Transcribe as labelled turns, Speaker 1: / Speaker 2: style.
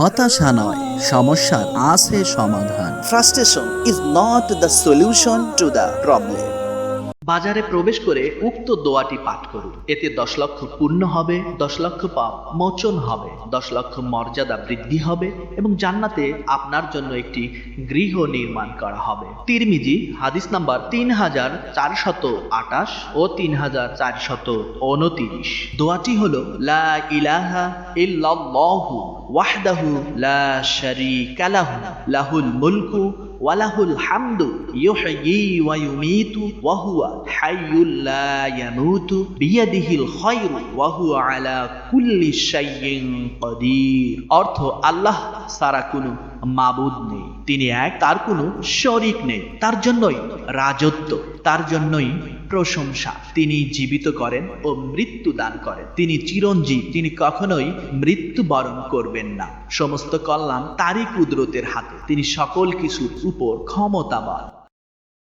Speaker 1: হতাশা নয় সমস্যার আছে সমাধান।
Speaker 2: Frustration is not the solution to the problem
Speaker 3: বাজারে প্রবেশ করে উক্ত দোয়াটি পাঠ করুন। এতে দশ লক্ষ পূর্ণ হবে, দশ লক্ষ পাপ মোচন হবে, দশ লক্ষ মর্যাদা বৃদ্ধি হবে এবং জান্নাতে আপনার জন্য একটি গৃহ নির্মাণ করা হবে। তিরমিজি, হাদিস নাম্বার তিন হাজার চারশত আটাশ ও তিন হাজার চারশত উনতিরিশ। দোয়াটি হল, লা ইলাহা ইল্লাল্লাহু ওয়াহদাহু লা শারীকা লাহু, লাহুল মুলকু ওয়ালাহুল হামদু ইউহয়ি ওয়া ইউমীতু ওয়া হুয়া হাইয়ুল লা ইয়ামুতু বিয়াদিহিল খায়রু ওয়া হুয়া আলা কুল্লি শাইইন কাদির। অর্থ আল্লাহ সারা কোনো মাবুদ নেই। তিনি এক, তার কোনো শরিক নেই। তার জন্যই রাজত্ব, তার জন্যই প্রশংসা। তিনি জীবিত করেন ও মৃত্যু দান করেন। তিনি চিরঞ্জীব। তিনি কখনোই মৃত্যু বরণ করবেন না। সমস্ত কল্যাণ তারই কুদরতের হাতে। তিনি সকল কিছুর উপর ক্ষমতাবান